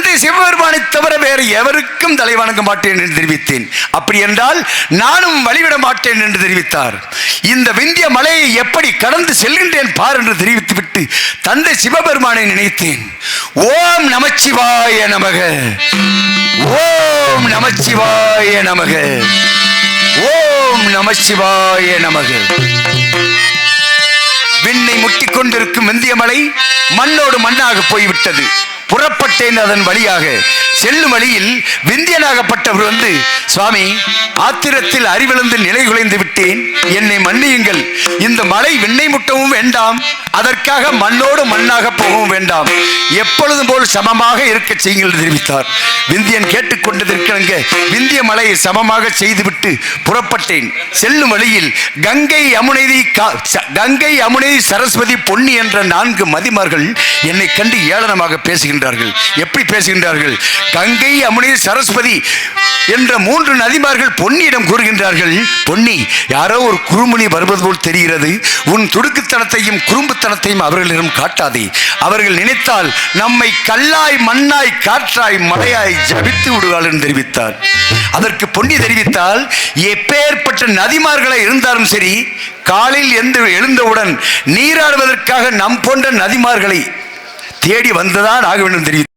தந்தை சிவபெருமானை தவிர வேறு எவருக்கும் தலை வணங்க மாட்டேன் என்று தெரிவித்தேன். அப்படி என்றால் நானும் வழிவிட மாட்டேன் என்று தெரிவித்தார். இந்த விந்திய மலையை எப்படி கடந்து செல்கின்றேன் பார் என்று தெரிவித்துவிட்டு தந்தை சிவபெருமானை நினைத்தேன். ஓம் நமச்சிவாய நமக. ஓம் நமச்சிவாய நமக. ஓம் நமச்சிவாய நமக. விண்ணை முட்டிக் கொண்டிருக்கும் விந்திய மலை மண்ணோடு மண்ணாக போய்விட்டது. புறப்பட்டேன் அதன் வழியாக. செல்லும் வழியில் விந்தியனாகப்பட்டவர் வந்து சுவாமி ஆத்திரத்தில் அறிவிழந்து நிலை குலைந்து விட்டேன். என்னை மன்னியுங்கள். இந்த மலை விண்ணை முட்டவும் வேண்டாம். அதற்காக மண்ணோடு மண்ணாக போகவும் வேண்டாம். எப்பொழுதும் போல் சமமாக இருக்க செய்யுங்கள் என்று தெரிவித்தார். விந்தியன் கேட்டுக்கொண்டதற்கிணங்க விந்திய மலையை சமமாக செய்துவிட்டு புறப்பட்டேன். செல்லும் வழியில் கங்கை யமுனை கா- ச- கங்கை யமுனை சரஸ்வதி பொன்னி என்ற நான்கு மதிமார்கள் என்னை கண்டு ஏளனமாக பேசுகின்றார்கள். எப்படி பேசுகின்றார்கள்? கங்கை அமுனி சரஸ்வதி என்ற மூன்று நதிமார்கள் பொன்னியிடம் கூறுகின்றார்கள். பொன்னி யாரோ ஒரு குறுமுனி வருவது போல் தெரிகிறது. உன் துடுக்குத்தனத்தையும் குறும்புத்தனத்தையும் அவர்களிடம் காட்டாதே. அவர்கள் நினைத்தால் நம்மை கல்லாய் மண்ணாய் காற்றாய் மழையாய் ஜபித்து விடுவாள் என்று தெரிவித்தார். அதற்கு பொன்னி தெரிவித்தால் எப்பேற்பட்ட நதிமார்களை இருந்தாலும் சரி காலில் எந்த எழுந்தவுடன் நீராடுவதற்காக நம் போன்ற நதிமார்களை தேடி வந்துதான் ஆக வேண்டும் தெரிவித்தார்.